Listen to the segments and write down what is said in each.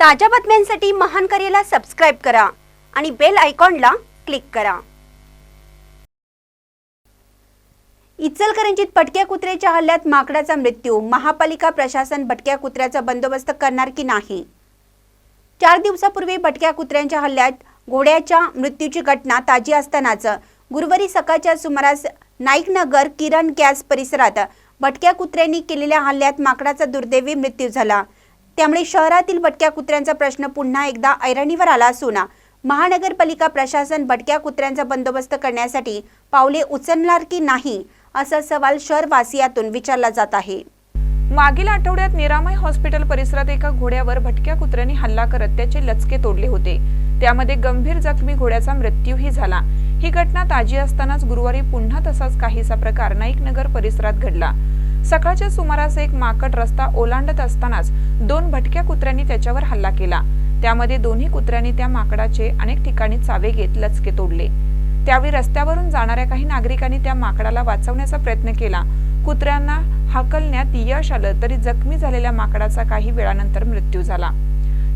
ताज्या बातम्यांसाठी महान करेला सबस्क्राईब करा आणि बेल आयकॉनला क्लिक करा. इचलकरंजीत भटक्या कुत्र्याच्या हल्ल्यात माकडाचा मृत्यू. महापालिका प्रशासन भटक्या कुत्र्याचा बंदोबस्त करणार की नाही? चार दिवसापूर्वी भटक्या कुत्र्यांच्या हल्ल्यात घोड्याच्या मृत्यूची घटना ताजी असतानाच गुरुवारी सकाळच्या सुमारास नाईकनगर किरण गॅस परिसरात भटक्या कुत्र्यांनी केलेल्या हल्ल्यात माकडाचा दुर्दैवी मृत्यू झाला. त्यामुळे शहरातील भटक्या कुत्र्यांचा प्रश्न पुन्हा एकदा ऐरणीवर आला असून महानगरपालिका प्रशासन भटक्या कुत्र्यांचा बंदोबस्त करण्यासाठी पावले उचलणार की नाही असा सवाल शहरवासियातून विचारला जात आहे. मागील आठवड्यात निरामय हॉस्पिटल परिसरात एका घोड्यावर भटक्या कुत्र्यांनी हल्ला करत त्याचे लचके तोडले होते. त्यामध्ये गंभीर जखमी घोड्याचा मृत्यूही झाला. ही घटना ताजी असतानाच गुरुवारी पुन्हा तसाच काहीसा प्रकार नाईकनगर परिसरात घडला. सकाळच्या सुमारास एक माकड रस्ता ओलांडत असतानाच दोन भटक्या कुत्र्यांनी त्याच्यावर हल्ला केला. त्यामध्ये दोन्ही कुत्र्यांनी त्या माकडाचे अनेक ठिकाणी चावे घेत लचके तोडले. त्यावेळी रस्त्यावरून जाणाऱ्या काही नागरिकांनी त्या माकडाला वाचवण्याचा प्रयत्न केला. कुत्र्यांना हाकलण्यात यश आलं तरी जखमी झालेल्या माकडाचा काही वेळानंतर मृत्यू झाला.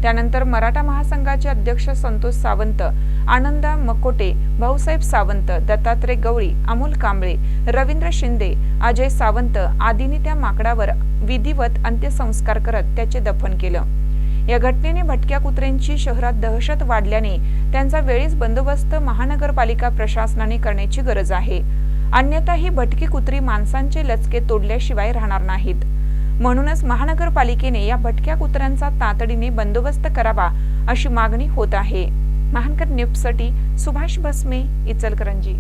त्यानंतर मराठा महासंघाचे अध्यक्ष संतोष सावंत आनंदा मकोटे भाऊसाहेब सावंत दत्तात्रय गवळी अमोल कांबळे रवींद्र शिंदे अजय सावंत आदींनी त्या माकडावर विधिवत अंत्यसंस्कार करत त्याचे दफन केलं. या घटनेने भटक्या कुत्र्यांची शहरात दहशत वाढल्याने त्यांचा वेळीच बंदोबस्त महानगरपालिका प्रशासनाने करण्याची गरज आहे. अन्यथा ही भटकी कुत्री माणसांचे लचके तोडल्याशिवाय राहणार नाहीत. म्हणूनच महानगरपालिकेने या भटक्या कुत्र्यांचा तातडीने बंदोबस्त करावा अशी मागणी होत आहे. महानकर न्यूजसाठी सुभाष भस्मे इचलकरंजी.